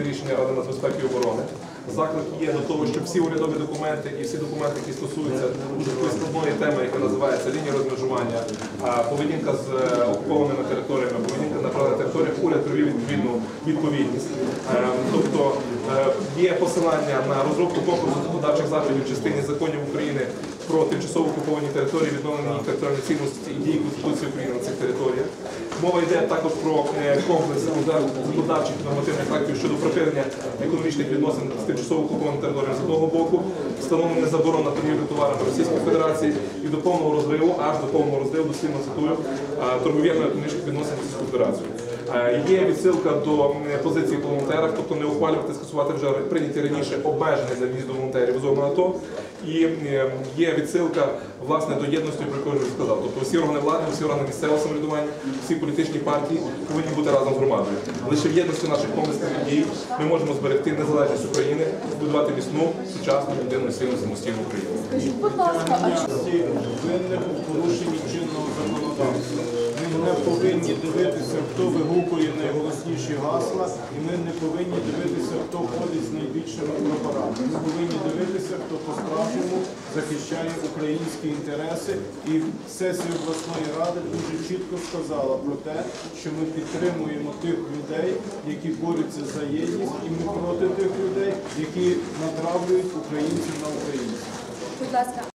виконується рішення Ради нацбезпеки і оборони. Заклик є до того, щоб всі урядові документи і всі документи, які стосуються дуже складної теми, яка називається лінія розмежування, поведінка з е, окупованими територіями, поведінка на правильних територіях, уряд провів відповідну відповідність. Е, Тобто е, є посилання на розробку комплексу законодавчих заходів в частині законів України про тимчасово окуповані території, відновлення їх територіальної цілісності і дії Конституції України на цих територіях. Мова йде також про е, комплекс законодавчих нормативних актів щодо припинення економічних відносин з тимчасово окупованими територіями з одного боку, встановлення заборон на торгівлю товарами Російської Федерації і до повного розриву, аж до повного розриву, дослівно цитую, е, торговельно-економічних відносин з Російською Федерацією. Е, Є відсилка до позиції по тобто не ухвалювати, скасувати вже прийняті раніше обмеження для в'їзду волонтерів зону АТО. І е, є відсилка власне до єдності, про яку я вже сказав. Тобто всі органи влади, всі органи місцевого самоврядування, всі політичні партії повинні бути разом з громадою. Лише в єдності наших комплексних дій ми можемо зберегти незалежність України, будувати міцну, сучасну, єдину, сильну, самостійну Україну. Скажіть, будь ласка, а що- у порушенні чинного законодавства. Ми не повинні дивитися, хто вигукує найголосніші гасла, і ми не повинні дивитися, хто ходить з найбільшими прапорами. Ми повинні дивитися, хто по-справжньому захищає українські інтереси. І сесія обласної ради дуже чітко сказала про те, що ми підтримуємо тих людей, які борються за єдність, і ми проти тих людей, які натравлюють українців на українців. будь ласка,